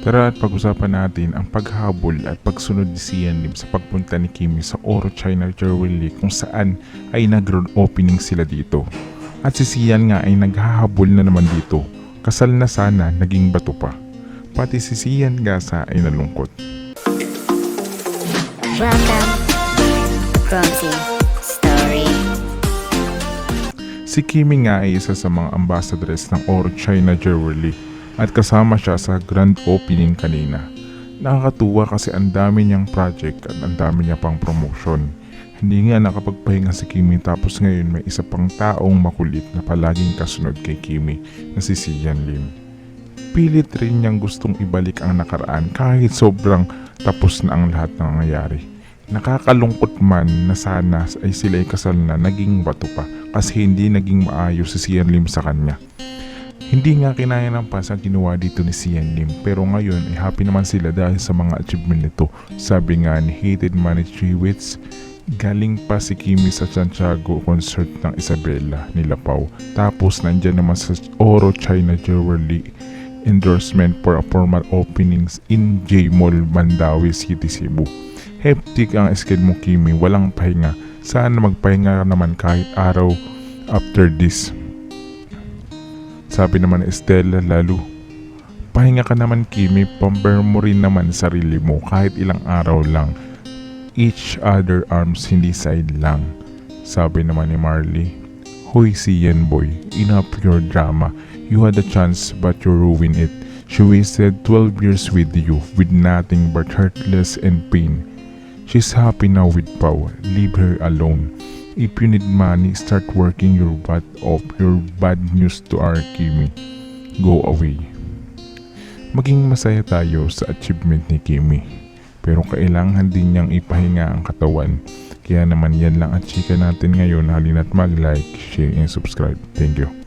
Tara at pag-usapan natin ang paghabol at pagsunod ni Sian Lim sa pagpunta ni Kimi sa Oro China Jewelry kung saan ay nag-road opening sila dito. At si Sian nga ay naghahabol na naman dito. Kasal na sana, naging bato pa. Pati si Sian Gasa ay nalungkot. Welcome. Si Kimi nga ay isa sa mga ambassadors ng Oro China Jewelry at kasama siya sa grand opening kanina. Nakakatuwa kasi ang dami niyang project at ang dami niya pang promotion. Hindi nga nakapagpahinga si Kimi tapos ngayon may isa pang taong makulit na palaging kasunod kay Kimi na si Sian Lim. Pilit rin niyang gustong ibalik ang nakaraan kahit sobrang tapos na ang lahat ng nangyayari. Nakakalungkot man na sana ay sila ay kasal na naging bato pa kasi hindi naging maayos si Sian Lim sa kanya. Hindi nga kinaya ng pas ang ginawa dito ni Sian Lim pero ngayon ay happy naman sila dahil sa mga achievement nito. Sabi nga ni Hated Money Wits, galing pa si Kimi sa Santiago concert ng Isabela ni Lapaw. Tapos nandyan naman sa Oro China Jewelry endorsement for a formal openings in J Mall Mandawi City, Cebu. Hectic ang schedule mo Kimi, walang pahinga. Sana magpahinga naman kahit araw after this. Sabi naman ni Estela Lalu, pahinga ka naman Kimi, pamber mo rin naman sarili mo kahit ilang araw lang. Each other arms, hindi side lang. Sabi naman ni Marley, Hoy si Yen boy, enough your drama. You had a chance but you ruined it. She wasted 12 years with you with nothing but hurtless and pain. She's happy now with Pau. Leave her alone. If you need money, start working your butt off. Your bad news to our Kimi. Go away. Maging masaya tayo sa achievement ni Kimi. Pero kailangan din niyang ipahinga ang katawan. Kaya naman yan lang at chika natin ngayon. Halina't mag-like, share, and subscribe. Thank you.